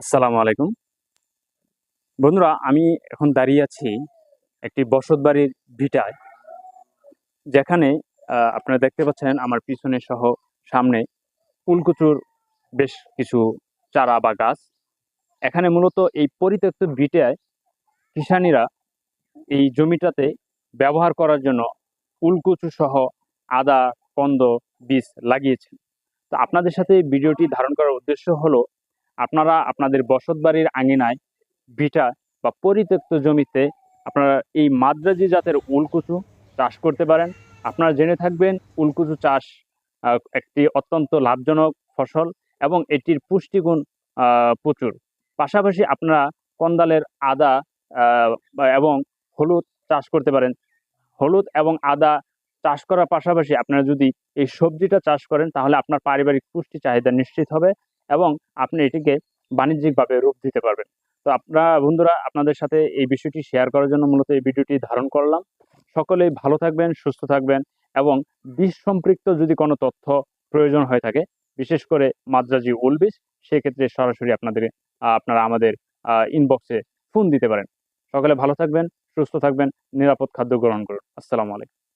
আসসালামু আলাইকুম। বন্ধুরা, আমি এখন দাঁড়িয়ে আছি একটি বসত বাড়ির ভিটায়, যেখানে আপনারা দেখতে পাচ্ছেন আমার পিছনে সহ সামনে ফুলকুচুর বেশ কিছু চারা বা গাছ। এখানে মূলত এই পরিত্যক্ত ভিটায় কিষানীরা এই জমিটাতে ব্যবহার করার জন্য উলকুচু সহ আদা, কন্দ, বীজ লাগিয়েছেন। তো আপনাদের সাথে ভিডিওটি ধারণ করার উদ্দেশ্য হলো আপনারা আপনাদের বসত বাড়ির আঙিনায় ভিটা বা পরিত্যক্ত জমিতে আপনারা এই মাদ্রাজি জাতের উলকুচু চাষ করতে পারেন। আপনারা জেনে থাকবেন উলকুচু চাষ একটি অত্যন্ত লাভজনক ফসল এবং এটির পুষ্টিগুণ প্রচুর। পাশাপাশি আপনারা কন্দালের আদা এবং হলুদ চাষ করতে পারেন। হলুদ এবং আদা চাষ করার পাশাপাশি আপনারা যদি এই সবজিটা চাষ করেন তাহলে আপনার পারিবারিক পুষ্টি চাহিদা নিশ্চিত হবে। এবং আপনি এটিকে বাণিজ্যিকভাবে রূপ দিতে পারবেন। তো আপনারা বন্ধুরা, আপনাদের সাথে এই বিষয়টি শেয়ার করার জন্য মূলত এই ভিডিওটি ধারণ করলাম। সকলেই ভালো থাকবেন, সুস্থ থাকবেন এবং বিষ সম্পৃক্ত যদি কোনো তথ্য প্রয়োজন হয়ে থাকে, বিশেষ করে মাদ্রাজি উল বিষ, সেক্ষেত্রে সরাসরি আপনাদের, আপনারা আমাদের ইনবক্সে ফোন দিতে পারেন। সকলে ভালো থাকবেন, সুস্থ থাকবেন, নিরাপদ খাদ্য গ্রহণ করুন। আসসালামু আলাইকুম।